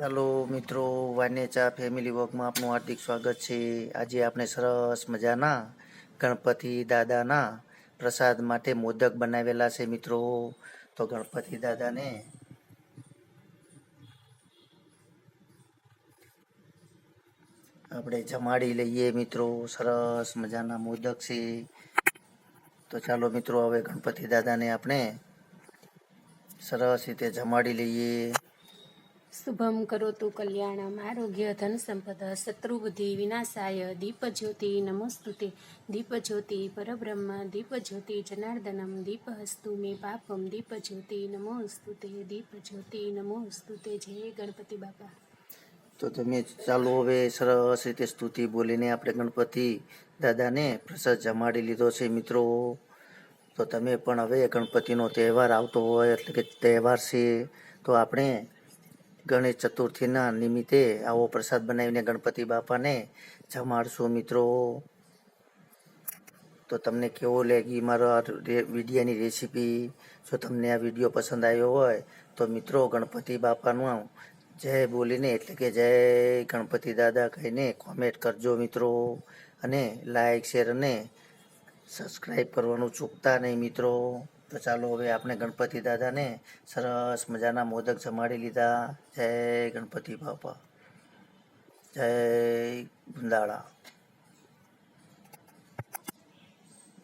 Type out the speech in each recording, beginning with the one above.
ચાલો મિત્રો વાનેચા ફેમિલી વર્કમાં આપનું હાર્દિક સ્વાગત છે. આજે આપણે સરસ મજાના ગણપતિ દાદાના પ્રસાદ માટે મોદક બનાવેલા છે મિત્રો. તો ગણપતિ દાદાને આપણે જમાડી લઈએ મિત્રો. સરસ મજાના મોદક છે. તો ચાલો મિત્રો, હવે ગણપતિ દાદાને આપણે સરસ રીતે જમાડી લઈએ. શુભમ કરોતુ કલ્યાણમ, આરોગ્ય, ધન સંપદ, શત્રુબુદ્ધિ, વિનાશાય, દીપજ્યોતિ, નમોસ્તુતે. દીપજ્યોતિ પરબ્રહ્મ, દીપજ્યોતિ જનાર્દનમ, દીપહસ્તુ મે પાપમ, દીપજ્યોતિ નમોસ્તુતે દીપજ્યોતિ નમોસ્તુતે. જય ગણપતિ બાપા. તો તમે ચાલો હવે સરસ રીતે સ્તુતિ બોલીને આપણે ગણપતિ દાદાને પ્રસાદ જમાડી લીધો છે મિત્રો. તો તમે પણ હવે ગણપતિનો તહેવાર આવતો હોય, એટલે કે તહેવાર છે, તો આપણે ગણેશ ચતુર્થીના નિમિત્તે આવો પ્રસાદ બનાવીને ગણપતિ બાપાને જમાડશું મિત્રો. તો તમને કેવો લાગી મારો આ વિડીયાની રેસીપી? જો તમને આ વીડિયો પસંદ આવ્યો હોય, તો મિત્રો ગણપતિ બાપાનું જય બોલીને એટલે કે જય ગણપતિ દાદા કહીને કોમેન્ટ કરજો મિત્રો. અને લાઈક શેર અને સબસ્ક્રાઈબ કરવાનું ચૂકતા નહીં મિત્રો. તો ચાલો હવે આપણે ગણપતિ દાદાને સરસ મજાના મોદક જમાડી લીધા. જય ગણપતિ બાપા. જય ગુંદાળા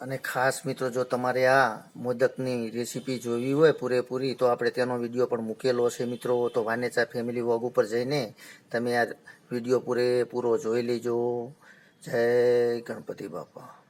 અને ખાસ મિત્રો જો તમારે આ મોદકની રેસીપી જોવી હોય પૂરેપૂરી, તો આપણે તેનો વીડિયો પણ મૂકેલો છે મિત્રો. તો વાનેચા ફેમિલી વોગ ઉપર જઈને તમે આ વીડિયો પૂરેપૂરો જોઈ લેજો. જય ગણપતિ બાપા.